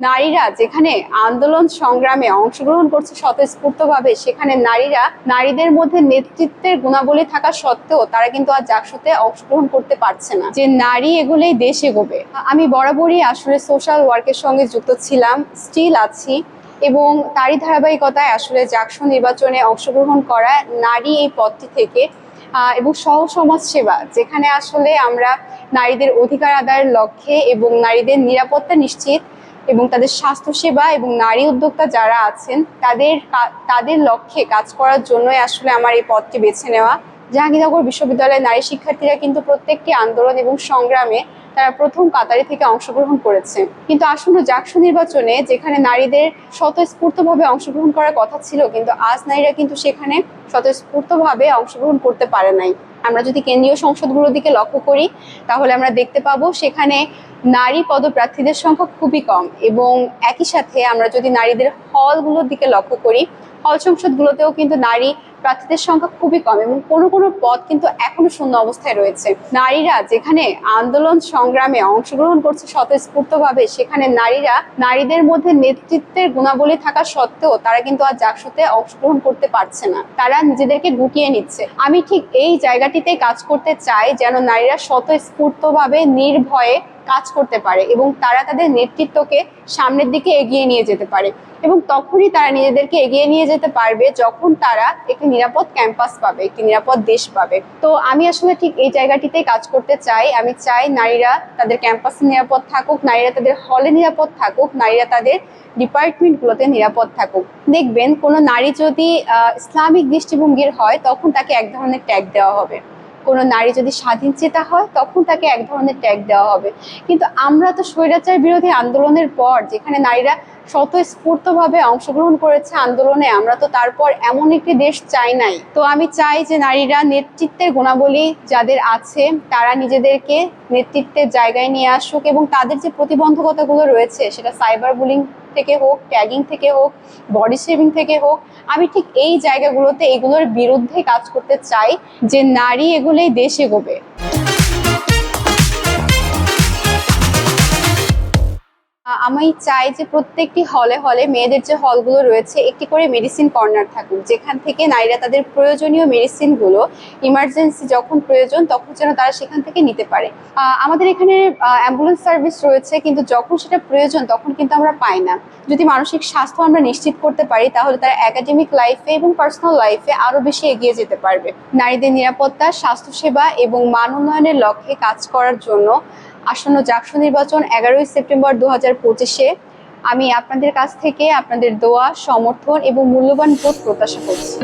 নারীরা যেখানে আন্দোলন সংগ্রামে অংশগ্রহণ করছে স্বতঃস্ফূর্তভাবে, সেখানে নারীরা, নারীদের মধ্যে নেতৃত্বের গুণাবলী থাকা সত্ত্বেও তারা কিন্তু আর জাকসুতে অংশগ্রহণ করতে পারছে না। যে নারী এগুলোই দেশ এগোবে। আমি বরাবরই আসলে সোশ্যাল ওয়ার্কের সঙ্গে যুক্ত ছিলাম স্টিল আছি এবং তারই ধারাবাহিকতায় আসলে জাকসু নির্বাচনে অংশগ্রহণ করা নারী এই পদটি থেকে এবং সহ সমাজ সেবা, যেখানে আসলে আমরা নারীদের অধিকার আদায়ের লক্ষ্যে এবং নারীদের নিরাপত্তা নিশ্চিত এবং তাদের স্বাস্থ্যসেবা এবং নারী উদ্যোক্তা যারা আছেন, তাদের তাদের লক্ষ্যে কাজ করার জন্যই আসলে আমার এই পথটি বেছে নেওয়া। জাহাঙ্গীরনগর বিশ্ববিদ্যালয়ের নারী শিক্ষার্থীরা কিন্তু প্রত্যেকটি আন্দোলন এবং সংগ্রামে তারা প্রথম কাতারে থেকে অংশগ্রহণ করেছে। কিন্তু আসন্ন জাকসু নির্বাচনে যেখানে নারীদের স্বতঃস্ফূর্তভাবে অংশগ্রহণ করার কথা ছিল, কিন্তু আজ নারীরা কিন্তু সেখানে স্বতঃস্ফূর্তভাবে অংশগ্রহণ করতে পারে নাই। আমরা যদি কেন্দ্রীয় সংসদগুলোর দিকে লক্ষ্য করি, তাহলে আমরা দেখতে পাবো সেখানে নারী পদপ্রার্থীদের সংখ্যা খুবই কম এবং একই সাথে আমরা যদি নারীদের হলগুলোর দিকে লক্ষ্য করি হল সংসদগুলোতেও কিন্তু নারী প্রার্থীদের সংখ্যা খুবই কম এবং কোনো কোনো পদ কিন্তু এখনও শূন্য অবস্থায় রয়েছে। নারীরা যেখানে আন্দোলন সংগ্রামে অংশগ্রহণ করছে স্বতঃস্ফূর্তভাবে, সেখানে নারীরা নারীদের মধ্যে নেতৃত্বের গুণাবলী থাকা সত্ত্বেও তারা কিন্তু আর জাকসুতে অংশগ্রহণ করতে পারছে না। তারা নিজেদেরকে গুটিয়ে নিচ্ছে। আমি ঠিক এই জায়গাটিতে কাজ করতে চাই যেন নারীরা স্বতঃস্ফূর্তভাবে নির্ভয়ে কাজ করতে পারে এবং তারা তাদের নেতৃত্বকে সামনের দিকে এগিয়ে নিয়ে যেতে পারে। এবং তখনই তারা নিজেদেরকে এগিয়ে নিয়ে যেতে পারবে যখন তারা একটি নিরাপদ ক্যাম্পাস পাবে, একটি নিরাপদ দেশ পাবে। তো আমি আসলে ঠিক এই জায়গাটিতেই কাজ করতে চাই। আমি চাই নারীরা তাদের ক্যাম্পাসে নিরাপদ থাকুক, নারীরা তাদের হলে নিরাপদ থাকুক, নারীরা তাদের ডিপার্টমেন্টগুলোতে নিরাপদ থাকুক। দেখবেন কোনো নারী যদি ইসলামিক দৃষ্টিভঙ্গির হয়, তখন তাকে এক ধরনের ট্যাগ দেওয়া হবে। কোনো নারী যদি স্বাধীন চেতা হয়, তখন তাকে এক ধরনের ট্যাগ দেওয়া হবে। কিন্তু আমরা তো স্বৈরাচার বিরোধী আন্দোলনের পর, যেখানে নারীরা স্বতঃস্ফূর্তভাবে অংশগ্রহণ করেছে আন্দোলনে। আমরা তো তারপর এমন একটি দেশ চাই নাই। তো আমি চাই যে নারীরা নেতৃত্বের গুণাবলী যাদের আছে, তারা নিজেদেরকে নেতৃত্বের জায়গায় নিয়ে আসুক এবং তাদের যে প্রতিবন্ধকতাগুলো রয়েছে, সেটা সাইবার বুলিং থেকে হোক, ট্যাগিং থেকে হোক, বডি শেভিং থেকে হোক, আমি ঠিক এই জায়গাগুলোতে এগুলোর বিরুদ্ধে কাজ করতে চাই যে নারী এগুলোই দেশ এগোবে। আমি চাই যে প্রত্যেকটি হলে হলে মেয়েদের যে হলগুলো রয়েছে, একটি করে মেডিসিন কর্নার থাকুক। যেখান থেকে নারীরা তাদের প্রয়োজনীয় মেডিসিনগুলো ইমার্জেন্সি যখন প্রয়োজন, তখন যেন তারা সেখান থেকে নিতে পারে। আমাদের এখানে অ্যাম্বুলেন্স সার্ভিস রয়েছে, কিন্তু যখন সেটা প্রয়োজন, তখন কিন্তু আমরা পাই না। যদি মানসিক স্বাস্থ্য আমরা নিশ্চিত করতে পারি, তাহলে তারা একাডেমিক লাইফে এবং পার্সোনাল লাইফে আরও বেশি এগিয়ে যেতে পারবে। নারীদের নিরাপত্তা, স্বাস্থ্যসেবা এবং মান উন্নয়নের লক্ষ্যে কাজ করার জন্য আসন্ন জাকসু নির্বাচন এগারোই সেপ্টেম্বর দু হাজার পঁচিশে। আমি আপনাদের কাছ থেকে আপনাদের দোয়া, সমর্থন এবং মূল্যবান ভোট প্রত্যাশা করছি।